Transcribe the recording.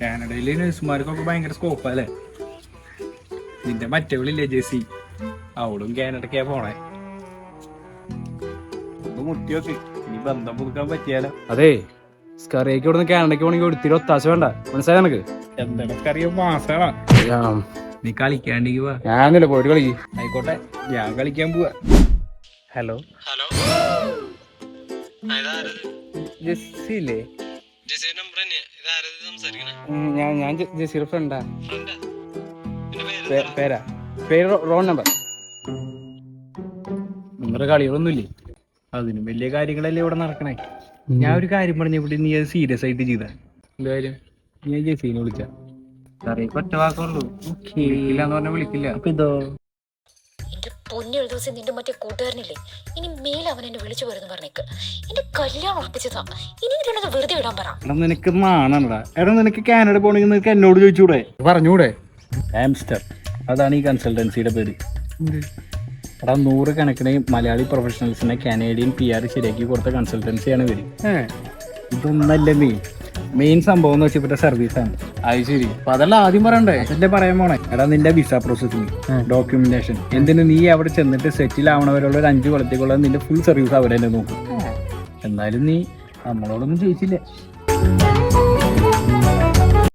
കാനഡയിലെ നഴ്സുമാർക്കൊക്കെ ഭയങ്കര സ്കോപ്പ് അല്ലേ? നിന്റെ മറ്റവളില്ലേ ജെസി? അവളും കാനഡക്കാ പോണേ. മുട്ടിയോക്ക് ഇനി ബന്ധം പുതുക്കാൻ പറ്റിയാലോ? അതെ സ്കറിയൊക്കെ ഇവിടുന്ന് കാനഡയ്ക്ക് പോണെങ്കിൽ ഒത്തിരി ഒത്താശ വേണ്ട. മനസ്സിലായി നിനക്ക്? എന്തൊക്കെ മാസാണ്? നീ കളിക്കാണ്ടെങ്കി വാ ഞാനില്ല പോയിട്ട് കളിക്ക്. ആയിക്കോട്ടെ ഞാൻ കളിക്കാൻ പോവാ. ഹലോ. ഹലോ. ജെസ്സി ഇല്ലേ ഞാൻ ഞാൻ ജസീർ ഫ്രണ്ടാ? പേര് പേരാ. Wrong number. നിങ്ങളുടെ കളികളൊന്നുമില്ലേ? അതിനും വലിയ കാര്യങ്ങളല്ലേ ഇവിടെ നടക്കണേ. ഞാൻ ഒരു കാര്യം പറഞ്ഞപ്പോൾ നീ അത് സീരിയസ് ആയിട്ട് ചെയ്ത. കാര്യം? ഞാൻ ജെസീനെ വിളിച്ച. അറിയപ്പെട്ട വാക്കുള്ളൂ. വിളിക്കില്ല എന്ന് പറഞ്ഞാൽ വിളിക്കില്ല. അപ്പൊ ഇതോ? എന്റെ പൊന്നി ഒരു ദിവസം നിന്റെ മറ്റേ കൂട്ടുകാരനില്ലേ? ഇനി മേലെ അവൻ എന്നെ വിളിച്ചു വരുന്നു പറഞ്ഞേക്ക്. എന്റെ കല്യാണം ഉറപ്പിച്ചതാ. ഇനി ഇതിനത് വെറുതെ വിടാൻ പറ. എടാ നിനക്ക് എടാ നിനക്ക് കാനഡ പോണെങ്കിൽ നിനക്ക് എന്നോട് ചോദിച്ചൂടെ? പറഞ്ഞൂടെ? ആംസ്റ്റർ അതാണ് ഈ കൺസൾട്ടൻസിയുടെ പേര്. എടാ നൂറ് കണക്കിന് മലയാളി പ്രൊഫഷണൽസിനെ കാനേഡിയൻ പി ആർ ശരിയാക്കി കൊടുത്ത കൺസൾട്ടൻസിയാണ് ഇവർ. ഇതൊന്നല്ല മെയിൻ മെയിൻ സംഭവം എന്ന് വെച്ചാൽ ഇവരുടെ സർവീസ് ആണ്. അത് ശരി. അപ്പൊ അതല്ല ആദ്യം പറയണ്ടേ? അതല്ലേ പറയാൻ പോണേ? എടാ നിന്റെ വിസ പ്രോസസ്സിങ് ഡോക്യുമെന്റേഷൻ എന്തിനു നീ അവിടെ ചെന്നിട്ട് സെറ്റിൽ ആവണവരുള്ള ഒരു അഞ്ച് കൊളത്തേക്കുള്ള നിന്റെ ഫുൾ സർവീസ് അവിടെ തന്നെ നോക്കും. എന്നാലും നീ നമ്മളോടൊന്നും ചോദിച്ചില്ല.